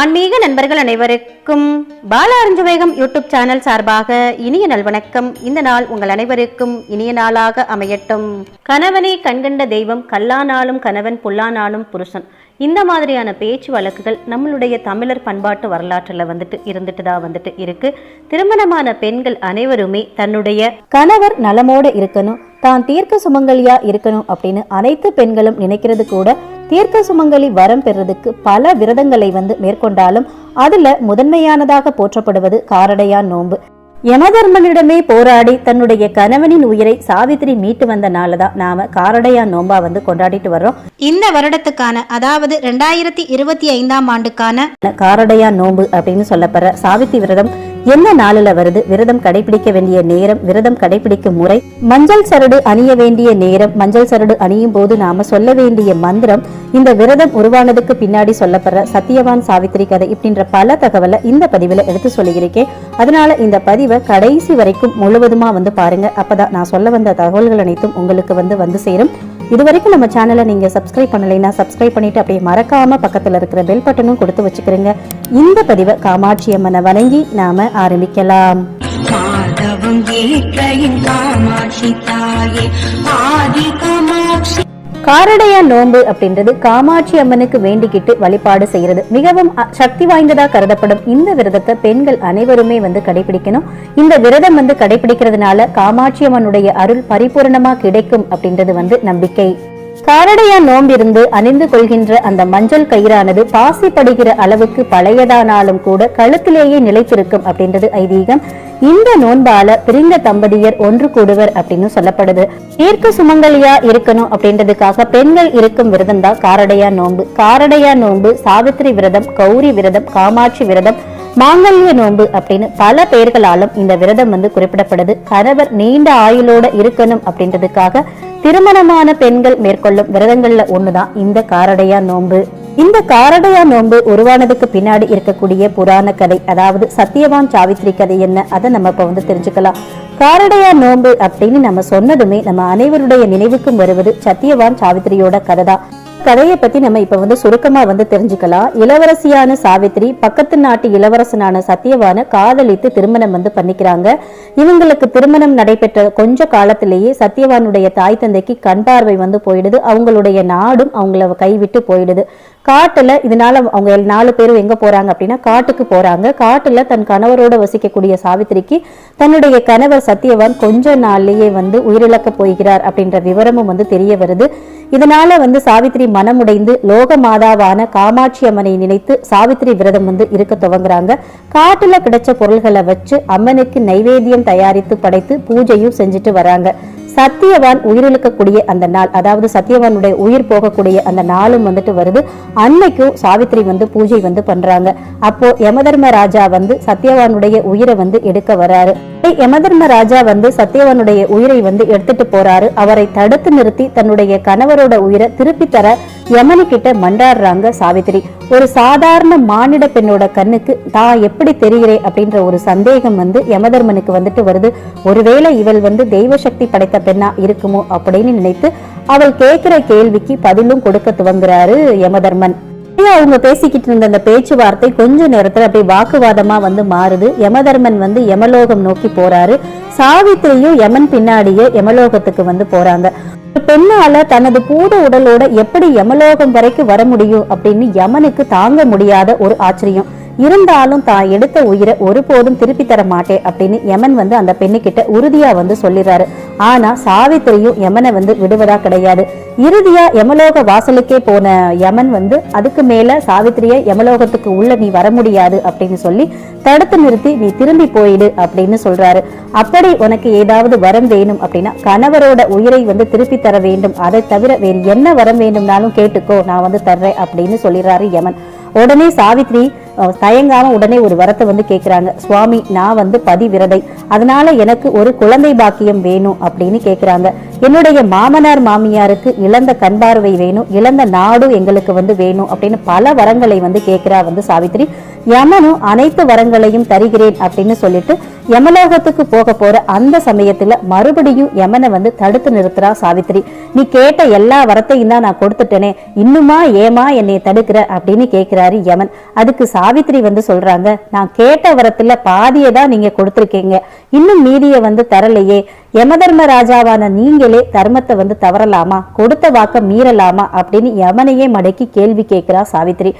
ஆன்மீக நண்பர்கள் அனைவருக்கும் பால அருஞ்சுவேகம் யூடியூப் சேனல் சார்பாக இனிய நல்வணக்கம் இந்த நாள் உங்கள் அனைவருக்கும் இனிய நாளாக அமையட்டும். கணவனை கண்கண்ட தெய்வம் கல்லானாலும் கணவன் புல்லானாலும் புருஷன். இந்த மாதிரியான பேச்சு வழக்குகள் நம்மளுடைய தமிழர் பண்பாட்டு வரலாற்றில் வந்துட்டு இருந்துட்டு தான் வந்துட்டு இருக்கு. திருமணமான பெண்கள் அனைவருமே தன்னுடைய கணவர் நலமோட இருக்கணும் தான் தீர்க்க சுமங்கலியா இருக்கணும் அப்படின்னு அனைத்து பெண்களும் நினைக்கிறது கூட தீர்க்க சுமங்கலி வரம் பெறுறதுக்கு பல விரதங்களை வந்து மேற்கொண்டாலும் அதுல முதன்மையானதாக போற்றப்படுவது காரடையான் நோன்பு. யமதர்மனிடமே போராடி தன்னுடைய கணவனின் உயிரை சாவித்திரி மீட்டு வந்த நாளதான் நாம காரடையான் நோன்பா வந்து கொண்டாடிட்டு வர்றோம். இந்த வருடத்துக்கான அதாவது ரெண்டாயிரத்தி இருபத்தி ஐந்தாம் ஆண்டுக்கான காரடையான் நோன்பு அப்படின்னு சொல்லப்படுற சாவித்திரி விரதம் என்ன நாளில் வருது விரதம் கடைபிடிக்க வேண்டிய நேரம் விரதம் கடைபிடிக்கும் முறை? மஞ்சள் சரடு அணிய வேண்டிய நேரம் மஞ்சள் சரடு அணியும் போது நாம சொல்ல வேண்டிய மந்திரம் இந்த விரதம் உருவானதுக்கு பின்னாடி சொல்லப்படுற சத்தியவான் சாவித்திரி கதை இப்படின்ற பல தகவலை இந்த பதிவுல எடுத்து சொல்லியிருக்கேன். அதனால இந்த பதிவை கடைசி வரைக்கும் முழுவதுமா வந்து பாருங்க. அப்பதான் நான் சொல்ல வந்த தகவல்கள் அனைத்தும் உங்களுக்கு வந்து வந்து சேரும். இது வரைக்கும் நம்ம சேனலை நீங்க சப்ஸ்கிரைப் பண்ணலைன்னா சப்ஸ்கிரைப் பண்ணிட்டு அப்படியே மறக்காம பக்கத்துல இருக்கிற பெல் பட்டனும் கொடுத்து வச்சுக்கிறேங்க. இந்த பதிவை காமாட்சி அம்மனை வணங்கி நாம ஆரம்பிக்கலாம். மாதவம் காமாட்சி தாயே ஆதி காமாட்சி காரடையா நோன்பு அப்படின்றது காமாட்சி அம்மனுக்கு வேண்டிக்கிட்டு வழிபாடு செய்யறது. மிகவும் சக்தி வாய்ந்ததா கருதப்படும் இந்த விரதத்தை பெண்கள் அனைவருமே வந்து கடைபிடிக்கணும். இந்த விரதம் வந்து கடைபிடிக்கிறதுனால காமாட்சி அம்மனுடைய அருள் பரிபூர்ணமா கிடைக்கும் அப்படின்றது வந்து நம்பிக்கை. காரடையா நோம்பிருந்து அணிந்து கொள்கின்ற அந்த மஞ்சள் கயிறானது பாசி படுகிற அளவுக்கு பழையதானாலும் கூட கழுத்திலேயே நிலைத்திருக்கும் அப்படின்றது ஐதீகம். இந்த நோன்பால பிரிந்த தம்பதியர் ஒன்று கூடுவர் அப்படின்னு சொல்லப்படுது. தீர்க்க சுமங்கலியா இருக்கணும் அப்படின்றதுக்காக பெண்கள் இருக்கும் விரதம் தான் காரடையா நோன்பு. காரடையா நோன்பு சாவித்திரி விரதம் கௌரி விரதம் காமாட்சி விரதம் மாங்கல்ய நோன்பு அப்படின்னு பல பெயர்களாலும் இந்த விரதம் வந்து குறிப்பிடப்படுது. கணவர் நீண்ட ஆயுளோட இருக்கணும் அப்படின்றதுக்காக திருமணமான பெண்கள் மேற்கொள்ளும் விரதங்கள்ல ஒண்ணுதான். இந்த காரடையா நோன்பு. இந்த காரடையா நோன்பு உருவானதுக்கு பின்னாடி இருக்கக்கூடிய புராண கதை அதாவது சத்தியவான் சாவித்திரி கதை என்ன அதை நம்ம இப்போ வந்து தெரிஞ்சுக்கலாம். காரடையா நோன்பு அப்படின்னு நம்ம சொன்னதுமே நம்ம அனைவருடைய நினைவுக்கும் வருவது சத்தியவான் சாவித்திரியோட கதை தான் கதையை பத்தி நம்ம இப்ப வந்து சுருக்கமா வந்து தெரிஞ்சுக்கலாம். இளவரசியான சாவித்திரி பக்கத்து நாட்டு இளவரசனான சத்தியவான காதலித்து திருமணம் வந்து பண்ணிக்கிறாங்க. இவங்களுக்கு திருமணம் நடைபெற்ற கொஞ்ச காலத்திலேயே சத்தியவானுடைய தாய் தந்தைக்கு கண் பார்வை வந்து போயிடுது. அவங்களுடைய நாடும் அவங்கள கைவிட்டு போயிடுது. காட்டுல இதனால அவங்க நாலு பேரும் எங்க போறாங்க அப்படின்னா காட்டுக்கு போறாங்க. காட்டுல தன் கணவரோட வசிக்கக்கூடிய சாவித்திரிக்கு தன்னுடைய கணவர் சத்தியவான் கொஞ்ச நாள்லயே வந்து உயிரிழக்க போகிறார் அப்படின்ற விவரமும் வந்து தெரிய வருது. இதனால வந்து சாவித்திரி மனமுடைந்து லோக மாதாவான காமாட்சி அம்மனை நினைத்து சாவித்திரி விரதம் வந்து இருக்க துவங்குறாங்க. காட்டுல கிடைச்ச பொருள்களை வச்சு அம்மனுக்கு நைவேத்தியம் தயாரித்து படைத்து பூஜையும் செஞ்சுட்டு வராங்க. சத்தியவான் உயிரிழக்கக்கூடிய அந்த நாள் அதாவது சத்தியவானுடைய உயிர் போகக்கூடிய அந்த நாளும் வந்துட்டு வருது. அன்னைக்கும் சாவித்திரி வந்து பூஜை வந்து பண்றாங்க. அப்போ யமதர்ம ராஜா வந்து சத்தியவானுடைய உயிரை வந்து எடுக்க வராரு. யமதர்ம ராஜா வந்து சத்தியவனுடைய உயிரை வந்து எடுத்துட்டு போறாரு. அவரை தடுத்து நிறுத்தி தன்னுடைய கணவரோட உயிரை திருப்பி தர யமனி கிட்ட மன்றாடுறாங்க சாவித்திரி. ஒரு சாதாரண மானிட பெண்ணோட கண்ணுக்கு தான் எப்படி தெரிகிறேன்? அப்படின்ற ஒரு சந்தேகம் வந்து யமதர்மனுக்கு வந்துட்டு வருது. ஒருவேளை இவள் வந்து தெய்வ சக்தி படைத்த பெண்ணா இருக்குமோ? அப்படின்னு நினைத்து அவள் கேட்கிற கேள்விக்கு பதிலும் கொடுக்க துவங்குறாரு யமதர்மன். அப்படியே அவங்க பேசிக்கிட்டு இருந்த அந்த பேச்சுவார்த்தை கொஞ்ச நேரத்துல அப்படி வாக்குவாதமா வந்து மாறுது. யமதர்மன் வந்து யமலோகம் நோக்கி போறாரு. சாவித்திரியும் யமன் பின்னாடியே யமலோகத்துக்கு வந்து போறாங்க. பெண்ணால தனது பூத உடலோட எப்படி யமலோகம் வரைக்கும் வர முடியும் அப்படின்னு யமனுக்கு தாங்க முடியாத ஒரு ஆச்சரியம். இருந்தாலும் தான் எடுத்த உயிரை ஒருபோதும் திருப்பி தர மாட்டேன் அப்படின்னு யமன் வந்து அந்த பெண்ணுகிட்ட உறுதியா வந்து சொல்லிடுறாரு. ஆனா சாவித்திரியும் யமனை வந்து விடுவதா கிடையாது. இறுதியா யமலோக வாசலுக்கே போன யமன் வந்து அதுக்கு மேல சாவித்திரிய யமலோகத்துக்கு உள்ள நீ வர முடியாது அப்படின்னு சொல்லி தடுத்து நிறுத்தி நீ திரும்பி போயிடு அப்படின்னு சொல்றாரு. அப்படி உனக்கு ஏதாவது வரம் வேணும் அப்படின்னா கணவரோட உயிரை வந்து திருப்பி தர வேண்டும். அதை தவிர வேறு என்ன வரம் வேண்டும்னாலும் கேட்டுக்கோ நான் வந்து தர்றேன் அப்படின்னு சொல்லிடுறாரு யமன். உடனே சாவித்ரி தயங்காமல் உடனே ஒரு வரத்தை வந்து கேட்குறாங்க சுவாமி நான் வந்து பதிவிரதை. அதனால எனக்கு ஒரு குழந்தை பாக்கியம் வேணும் அப்படின்னு கேட்குறாங்க என்னுடைய மாமனார் மாமியாருக்கு இழந்த கண் பார்வை வேணும். இழந்த நாடும் எங்களுக்கு வந்து வேணும் அப்படின்னு பல வரங்களை வந்து கேட்கிறா வந்து சாவித்ரி யமனும் அனைத்து வரங்களையும் தருகிறேன் அப்படின்னு சொல்லிட்டு யமலோகத்துக்கு போக போற அந்த சமயத்துல மறுபடியும் யமனை வந்து தடுத்து நிறுத்துறா சாவித்திரி. நீ கேட்ட எல்லா வரத்தையும் தான் நான் கொடுத்துட்டேனே. இன்னுமா ஏமா என்னை தடுக்கிற அப்படின்னு கேட்கிறாரு யமன். அதுக்கு சாவித்திரி வந்து சொல்றாங்க நான் கேட்ட வரத்துல பாதியை தான் நீங்க கொடுத்துருக்கீங்க. இன்னும் மீதியை வந்து தரலையே. யமதர்ம ராஜாவான நீங்களே தர்மத்தை வந்து தவறலாமா? கொடுத்த வாக்க மீறலாமா? அப்படின்னு யமனையே மடக்கி கேள்வி கேட்கிறா சாவித்திரி.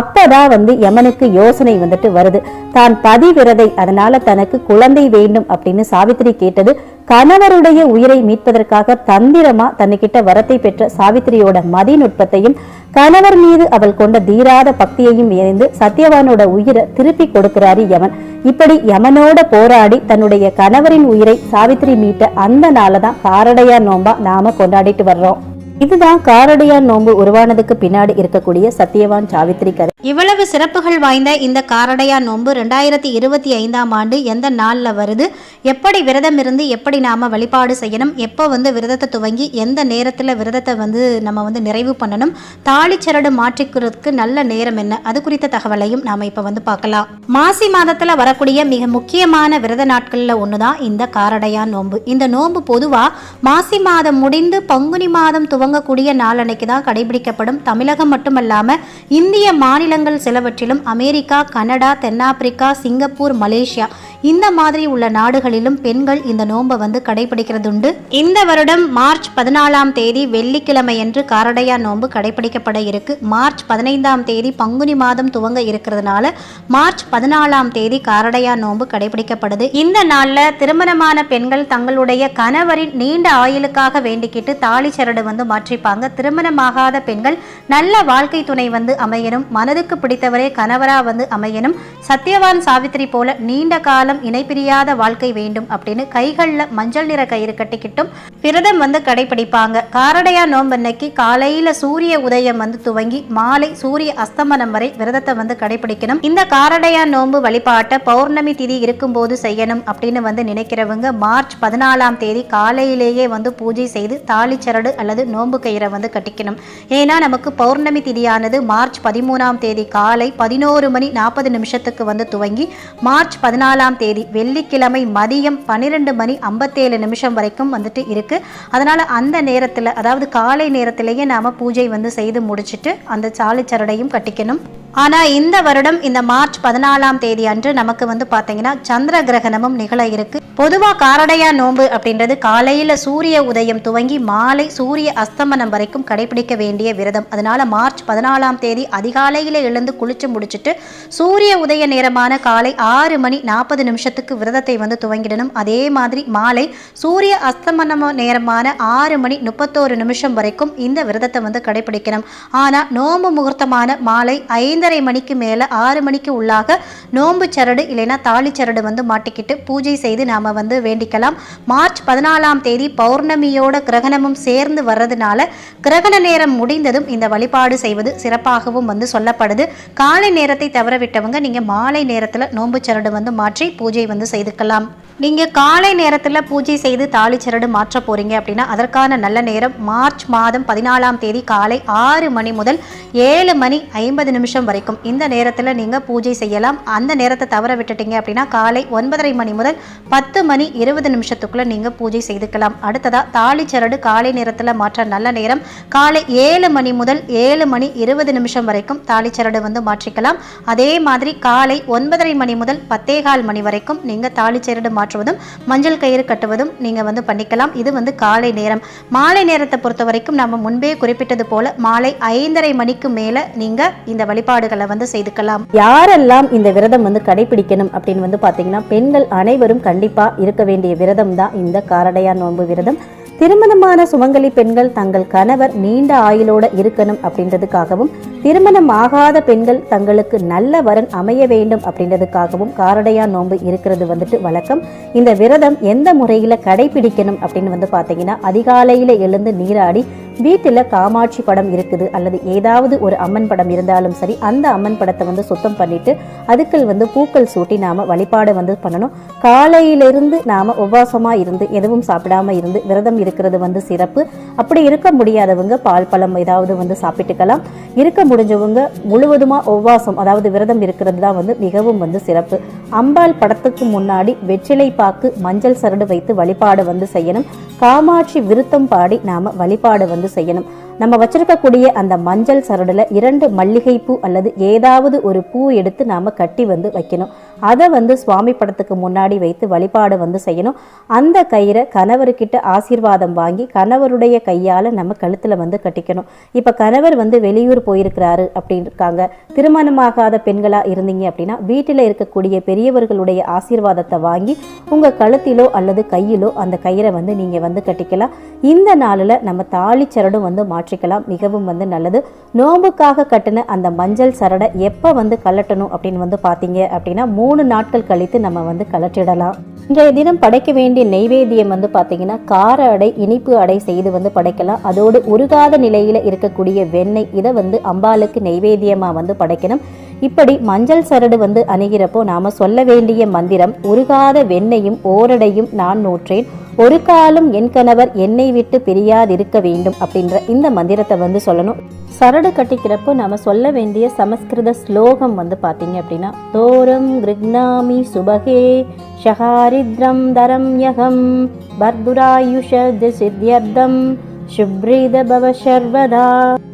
அப்பதான் வந்து யமனுக்கு யோசனை யோசனை வந்துட்டு வருது. தான் பதிவிரதை அதனால தனக்கு குழந்தை வேண்டும் அப்படின்னு சாவித்திரி கேட்டது கணவருடைய உயிரை மீட்பதற்காக தந்திரமா தன்னுகிட்ட வரத்தை பெற்ற சாவித்திரியோட மதிநுட்பத்தையும் கணவர் மீது அவள் கொண்ட தீராத பக்தியையும் இணைந்து சத்யவானோட உயிரை திருப்பி கொடுக்கிறாரு யமன். இப்படி யமனோட போராடி தன்னுடைய கணவரின் உயிரை சாவித்திரி மீட்ட அந்த நாளதான் காரடையா நோம்பா நாம கொண்டாடிட்டு வர்றோம். இதுதான் காரடையா நோம்பு உருவானதுக்கு பின்னாடி இருக்கக்கூடிய சத்யவான் சாவித்திரி கதை இவ்வளவு சிறப்புகள் வாய்ந்த இந்த காரடையா நோன்பு ரெண்டாயிரத்தி இருபத்தி ஐந்தாம் ஆண்டு எந்த நாளில் வருது? எப்படி விரதம் இருந்து எப்படி நாம் வழிபாடு செய்யணும்? எப்போ வந்து விரதத்தை துவங்கி எந்த நேரத்தில் விரதத்தை வந்து நம்ம வந்து நிறைவு பண்ணணும்? தாளிச்சரடு மாற்றிக்கிறதுக்கு நல்ல நேரம் என்ன? அது குறித்த தகவலையும் நாம் இப்போ வந்து பார்க்கலாம். மாசி மாதத்தில் வரக்கூடிய மிக முக்கியமான விரத நாட்களில் ஒன்று தான் இந்த காரடையா நோன்பு. இந்த நோன்பு பொதுவாக மாசி மாதம் முடிந்து பங்குனி மாதம் துவங்கக்கூடிய நாளன்னைக்கு தான் கடைபிடிக்கப்படும். தமிழகம் மட்டுமல்லாமல் இந்திய மாநில மாநிலங்கள் சிலவற்றிலும் அமெரிக்கா கனடா தென்னாப்பிரிக்கா சிங்கப்பூர் மலேசியா இந்த மாதிரி உள்ள நாடுகளிலும் பெண்கள் இந்த நோன்பை வந்து கடைபிடிக்கிறதுண்டு. இந்த வருடம் மார்ச் பதினாலாம் தேதி வெள்ளிக்கிழமையன்று காரடையா நோன்பு கடைபிடிக்கப்பட இருக்கு. மார்ச் பதினைந்தாம் தேதி பங்குனி மாதம் துவங்க இருக்கிறதுனால மார்ச் பதினாலாம் தேதி காரடையா நோன்பு கடைபிடிக்கப்படுது. இந்த நாளில் திருமணமான பெண்கள் தங்களுடைய கணவரின் நீண்ட ஆயுளுக்காக வேண்டிக்கிட்டு தாலி சரடு வந்து மாற்றிப்பாங்க. திருமணமாகாத பெண்கள் நல்ல வாழ்க்கை துணை வந்து அமையணும். மனது மனதுக்கு பிடித்தவரே கணவரா வந்து அமையணும். சத்யவான் சாவித்திரி போல நீண்ட காலம் இணைப்பிரியாத வாழ்க்கை வேண்டும் அப்படின்னு கைகளில் மஞ்சள் நிற கயிறு கட்டிக்கிட்டும் விரதம் வந்து கடைபிடிப்பாங்க. காரடையா நோம்பன்னைக்கு காலையில சூரிய உதயம் வந்து துவங்கி மாலை சூரிய அஸ்தமனம் வரை விரதத்தை வந்து கடைபிடிக்கணும். இந்த காரடையா நோன்பு வழிபாட்டை பௌர்ணமி திதி இருக்கும்போது செய்யணும் அப்படின்னு வந்து நினைக்கிறவங்க மார்ச் பதினாலாம் தேதி காலையிலேயே வந்து பூஜை செய்து தாலி சரடு அல்லது நோன்பு கயிறை வந்து கட்டிக்கணும். ஏன்னா நமக்கு பௌர்ணமி திதியானது மார்ச் பதிமூணாம் தேதி காலை பதினோரு மணி நாற்பது நிமிஷத்துக்கு வந்து துவங்கி மார்ச் பதினாலாம் தேதி வெள்ளிக்கிழமை மதியம் பன்னிரெண்டு மணி ஐம்பத்தேழு நிமிஷம் வரைக்கும் வந்துட்டு இருக்கு. அதனால அந்த நேரத்தில் அதாவது காலை நேரத்திலேயே நாம பூஜை வந்து செய்து முடிச்சுட்டு அந்த சாலை சரடையும் கட்டிக்கணும். ஆனால் இந்த வருடம் இந்த மார்ச் பதினாலாம் தேதி அன்று நமக்கு வந்து பார்த்தீங்கன்னா சந்திர கிரகணமும் நிகழ இருக்கு. பொதுவாக காரடையா நோன்பு அப்படின்றது காலையில் சூரிய உதயம் துவங்கி மாலை சூரிய அஸ்தமனம் வரைக்கும் கடைபிடிக்க வேண்டிய விரதம். அதனால மார்ச் பதினாலாம் தேதி அதிகாலையில் எழுந்து குளிச்சு முடிச்சிட்டு சூரிய உதய நேரமான காலை ஆறு மணி நாற்பது நிமிஷத்துக்கு விரதத்தை வந்து துவங்கிடணும். அதே மாதிரி மாலை சூரிய அஸ்தமனம் நேரமான ஆறு மணி முப்பத்தோரு நிமிஷம் வரைக்கும் இந்த விரதத்தை வந்து கடைபிடிக்கணும். ஆனால் நோம்பு முகூர்த்தமான மாலை ஐந்து ஐந்தரை மணிக்கு மேலே ஆறு மணிக்கு உள்ளாக நோன்பு சரடு இல்லைன்னா தாலி சரடு வந்து மாட்டிக்கிட்டு பூஜை செய்து நாம் வந்து வேண்டிக்கலாம். மார்ச் பதினாலாம் தேதி பௌர்ணமியோட கிரகணமும் சேர்ந்து வர்றதுனால கிரகண நேரம் முடிந்ததும் இந்த வழிபாடு செய்வது சிறப்பாகவும் வந்து சொல்லப்படுது. காலை நேரத்தை தவற விட்டவங்க நீங்கள் மாலை நேரத்தில் நோன்பு சரடு வந்து மாற்றி பூஜை வந்து செய்துக்கலாம். நீங்கள் காலை நேரத்தில் பூஜை செய்து தாலிச்சரடு மாற்ற போகிறீங்க அப்படின்னா அதற்கான நல்ல நேரம் மார்ச் மாதம் பதினாலாம் தேதி காலை ஆறு மணி முதல் ஏழு மணி ஐம்பது நிமிஷம் வரைக்கும். இந்த நேரத்தில் நீங்கள் பூஜை செய்யலாம். அந்த நேரத்தை தவற விட்டுட்டீங்க அப்படின்னா காலை ஒன்பதரை மணி முதல் பத்து மணி இருபது நிமிஷத்துக்குள்ளே நீங்கள் பூஜை செய்துக்கலாம். அடுத்ததாக தாலிச்சரடு காலை நேரத்தில் மாற்ற நல்ல நேரம் காலை ஏழு மணி முதல் ஏழு மணி இருபது நிமிஷம் வரைக்கும் தாலிச்சரடு வந்து மாற்றிக்கலாம். அதே மாதிரி காலை ஒன்பதரை மணி முதல் பத்தேகால் மணி வரைக்கும் நீங்கள் தாலிச்சரடு மாற்றுவதும் மஞ்சள் கயிறு கட்டுவதும் நீங்கள் வந்து பண்ணிக்கலாம். இது வந்து காலை நேரம். மாலை நேரத்தை பொறுத்த வரைக்கும் நம்ம முன்பே குறிப்பிட்டது போல மாலை ஐந்தரை மணிக்கு மேலே நீங்கள் இந்த வழிபாடுகளை வந்து செய்துக்கலாம். யாரெல்லாம் இந்த விரதம் வந்து கடைபிடிக்கணும் அப்படின்னு வந்து பார்த்தீங்கன்னா பெண்கள் அனைவரும் கண்டிப்பா இருக்க வேண்டிய விரதம் தான் இந்த காரடையா நோன்பு விரதம். திருமணமான சுமங்கலி பெண்கள் தங்கள் கணவர் நீண்ட ஆயுளோட இருக்கணும் அப்படின்றதுக்காகவும் திருமணம் ஆகாத பெண்கள் தங்களுக்கு நல்ல வரன் அமைய வேண்டும் அப்படின்றதுக்காகவும் காரடையா நோன்பு இருக்கிறது வந்துட்டு வழக்கம். இந்த விரதம் எந்த முறையில கடைபிடிக்கணும் அப்படின்னு வந்து பாத்தீங்கன்னா அதிகாலையில எழுந்து நீராடி வீட்டில் காமாட்சி படம் இருக்குது அல்லது ஏதாவது ஒரு அம்மன் படம் இருந்தாலும் சரி அந்த அம்மன் படத்தை வந்து சுத்தம் பண்ணிட்டு அதுக்கள் வந்து பூக்கள் சூட்டி நாம வழிபாடு வந்து பண்ணணும். காலையிலிருந்து நாம உபவாசமாக இருந்து எதுவும் சாப்பிடாம இருந்து விரதம் இருக்கிறது வந்து சிறப்பு. அப்படி இருக்க முடியாதவங்க பால் பழம் ஏதாவது வந்து சாப்பிட்டுக்கலாம். இருக்க முடிஞ்சவங்க முழுவதுமாக உபவாசம் அதாவது விரதம் இருக்கிறது தான் வந்து மிகவும் வந்து சிறப்பு. அம்பாள் படத்துக்கு முன்னாடி வெற்றிலை பாக்கு மஞ்சள் சரடு வைத்து வழிபாடு வந்து செய்யணும். காமாட்சி விருத்தம் பாடி நாம வழிபாடு வந்து செய்யணும். நம்ம வச்சிருக்கக்கூடிய அந்த மஞ்சள் சரடுல இரண்டு மல்லிகை பூ அல்லது ஏதாவது ஒரு பூ எடுத்து நாம கட்டி வந்து வைக்கணும். அதை வந்து சுவாமி படத்துக்கு முன்னாடி வைத்து வழிபாடு வந்து செய்யணும். அந்த கயிறை கணவர்கிட்ட ஆசீர்வாதம் வாங்கி கணவருடைய கையால் நம்ம கழுத்தில் வந்து கட்டிக்கணும். இப்போ கணவர் வந்து வெளியூர் போயிருக்கிறாரு அப்படின்னு இருக்காங்க திருமணமாகாத பெண்களாக இருந்தீங்க அப்படின்னா வீட்டில் இருக்கக்கூடிய பெரியவர்களுடைய ஆசீர்வாதத்தை வாங்கி உங்கள் கழுத்திலோ அல்லது கையிலோ அந்த கயிறை வந்து நீங்கள் வந்து கட்டிக்கலாம். இந்த நாளில் நம்ம தாலி சரடும் வந்து மாற்றிக்கலாம். மிகவும் வந்து நல்லது. நோம்புக்காக கட்டின அந்த மஞ்சள் சரடை எப்போ வந்து கலட்டணும் அப்படின்னு வந்து பார்த்தீங்க அப்படின்னா மூணு மூணு நாட்கள் கழித்து நம்ம வந்து கலற்றிடலாம் இன்றைய தினம் படைக்க வேண்டிய நெய்வேத்தியம் வந்து பார்த்தீங்கன்னா கார அடை இனிப்பு அடை செய்து வந்து படைக்கலாம். அதோடு உருகாத நிலையில் இருக்கக்கூடிய வெண்ணெய் இதை வந்து அம்பாளுக்கு நெய்வேத்தியமாக வந்து படைக்கணும். இப்படி மஞ்சள் சரடு வந்து அணுகிறப்போ நாம சொல்ல வேண்டிய மந்திரம் உருகாத வெண்ணையும் ஓரடையும் நான் நூற்றேன். ஒரு காலம் என் கணவர் என்னை விட்டு பிரியாதிருக்க வேண்டும் அப்படின்ற இந்த மந்திரத்தை வந்து சொல்லணும். சரடு கட்டிக்கிறப்போ நாம சொல்ல வேண்டிய சமஸ்கிருத ஸ்லோகம் வந்து பார்த்தீங்க அப்படின்னா தோரம் கிருக்னாமி சுபகே ஷஹாரித்ரம் தரம் யகம் பர்துராயுஷ சித்தியர்த்தம் சுப்ரீத பவ சர்வதா.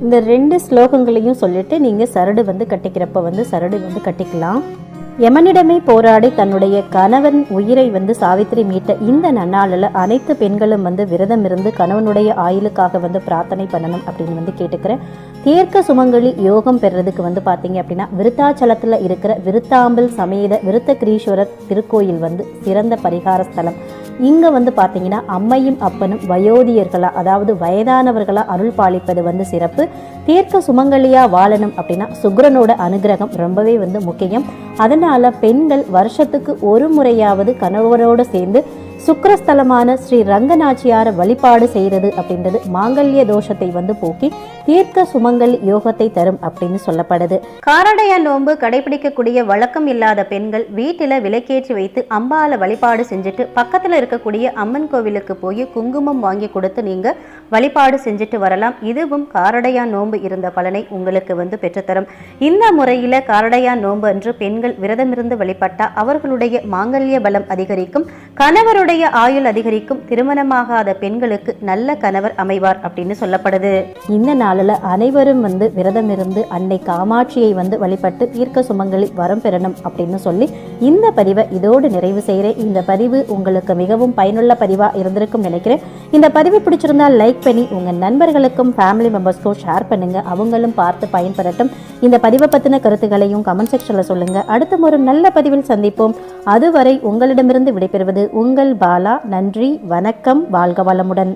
இந்த ரெண்டு ஸ்லோகங்களையும் சொல்லிட்டு நீங்க சரடு வந்து கட்டிக்கிறப்ப வந்து சரடு வந்து கட்டிக்கலாம். யமனிடமே போராடி தன்னுடைய கணவன் உயிரை வந்து சாவித்திரி மீட்ட இந்த நன்னாளில் அனைத்து பெண்களும் வந்து விரதம் இருந்து கணவனுடைய ஆயுளுக்காக வந்து பிரார்த்தனை பண்ணணும் அப்படின்னு வந்து கேட்டுக்கிறேன் தீர்க்க சுமங்கலி யோகம் பெறுறதுக்கு வந்து பார்த்தீங்க அப்படின்னா விருத்தாச்சலத்தில் இருக்கிற விருத்தாம்பல் சமேத விருத்த கிரீஸ்வரர் திருக்கோயில் வந்து சிறந்த பரிகார ஸ்தலம். இங்கே வந்து பார்த்தீங்கன்னா அம்மையும் அப்பனும் வயோதியர்களா அதாவது வயதானவர்களா அருள் பாலிப்பது வந்து சிறப்பு. தீர்க்க சுமங்கலியா வாழணும் அப்படின்னா சுக்கிரனோட அனுகிரகம் ரொம்பவே வந்து முக்கியம். அதனால பெண்கள் வருஷத்துக்கு ஒரு முறையாவது கணவரோடு சேர்ந்து சுக்கரஸ்தலமான ஸ்ரீ ரங்கநாச்சியார வழிபாடு செய்கிறது அப்படின்றது மாங்கல்ய தோஷத்தை வந்து போக்கி தீர்க்க சுமங்கல் யோகத்தை தரும் அப்படின்னு சொல்லப்படுது. காரடைய நோன்பு கடைபிடிக்கக்கூடிய வழக்கம் இல்லாத பெண்கள் வீட்டில் விலக்கேற்றி வைத்து அம்பால வழிபாடு செஞ்சுட்டு பக்கத்தில் இருக்கக்கூடிய அம்மன் கோவிலுக்கு போய் குங்குமம் வாங்கி கொடுத்து நீங்க வழிபாடு செஞ்சுட்டு வரலாம். இதுவும் காரடையா நோன்பு இருந்த பலனை உங்களுக்கு வந்து பெற்றுத்தரும். இந்த முறையில் காரடையா நோன்பு அன்று பெண்கள் விரதமிருந்து வழிபட்டால் அவர்களுடைய மாங்கல்ய பலம் அதிகரிக்கும். கணவருடைய ஆயுள் அதிகரிக்கும் திருமணமாகாத பெண்களுக்கு நல்ல கணவர் அமைவார் அப்படின்னு சொல்லப்படுது. இந்த நாளில் அனைவரும் வந்து விரதம் இருந்து அன்னை காமாட்சியை வந்து வழிபட்டு தீர்க்க சுமங்கலி வரம் பெறணும் அப்படின்னு சொல்லி இந்த பதிவை இதோடு நிறைவு செய்கிறேன். இந்த பதிவு உங்களுக்கு மிகவும் பயனுள்ள பதிவாக இருந்திருக்கும் நினைக்கிறேன். இந்த பதிவு பிடிச்சிருந்தா லைக் பண்ணி உங்கள் நண்பர்களுக்கும் ஃபேமிலி மெம்பர்ஸ்க்கும் ஷேர் பண்ணுங்க. அவங்களும் பார்த்து பயன்பெறட்டும். இந்த பதிவை பற்றின கருத்துக்களையும் கமெண்ட் செக்ஷனில் சொல்லுங்கள் அடுத்த ஒரு நல்ல பதிவில் சந்திப்போம். அதுவரை உங்களிடமிருந்து விடைபெறுவது உங்கள் பாலா நன்றி வணக்கம் வாழ்க வளமுடன்.